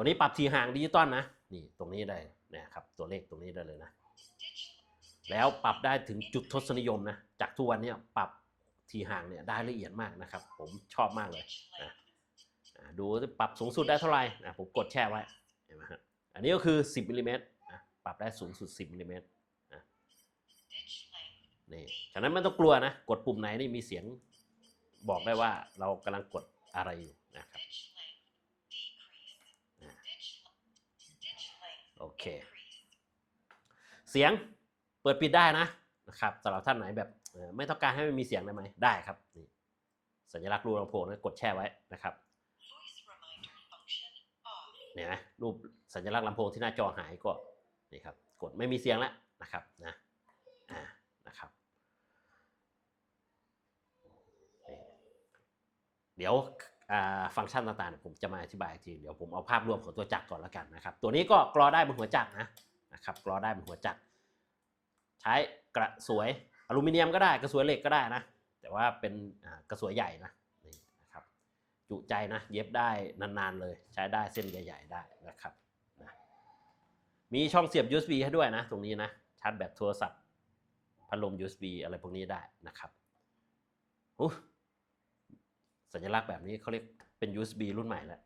ตัวนี้ปรับทีห่างดิจิตอลนะ นี่ตรงนี้ได้นะครับตัวเลขตรงนี้ได้เลยนะ แล้วปรับได้ถึงจุดทศนิยมนะ จากทุกวันนี้ปรับทีห่างเนี่ยได้ละเอียดมากนะครับ ผมชอบมากเลยนะดูปรับสูงสุดได้เท่าไหร่นะผมกดแช่ไว้เห็นไหมฮะอันนี้ก็คือ 10มิลลิเมตรนะปรับได้สูงสุด 10มิลลิเมตรนะนี่ฉะนั้นไม่ต้องกลัวนะ กดปุ่มไหนนี่มีเสียงบอกได้ว่าเรากำลังกดอะไรอยู่นะครับ โอ เค เสียงเปิดปิดได้นะนะครับสำหรับท่านไหนแบบไม่ต้องการให้มันมีเสียงได้ไหมได้ครับนี่สัญลักษณ์รูลำโพงนะกดแช่ไว้นะครับเนี่ยนะรูปสัญลักษณ์ลำโพงที่หน้าจอหายก็นี่ครับกดไม่มีเสียงแล้วนะครับนะอ่านะครับเดี๋ยว ฟังก์ชันต่างๆผมจะมาอธิบายอีกทีเดี๋ยวผมเอาภาพรวมของตัวจักรก่อนแล้วกันนะครับ ตัวนี้ก็กรอได้บนหัวจักรนะนะครับกรอได้บนหัวจักร ใช้กระสวยอลูมิเนียมก็ได้กระสวยเหล็กก็ได้นะ แต่ว่าเป็นกระสวยใหญ่นะนี่นะครับ จุใจนะเย็บได้นานๆเลย ใช้ได้เส้นใหญ่ ๆ ได้นะครับนะมีช่องเสียบ USB ให้ด้วยนะ ตรงนี้นะชาร์จแบตโทรศัพท์พัดลม USB อะไรพวกนี้ได้นะครับอู้ สัญลักษณ์แบบนี้เขาเรียกเป็น USB รุ่นใหม่แล้ว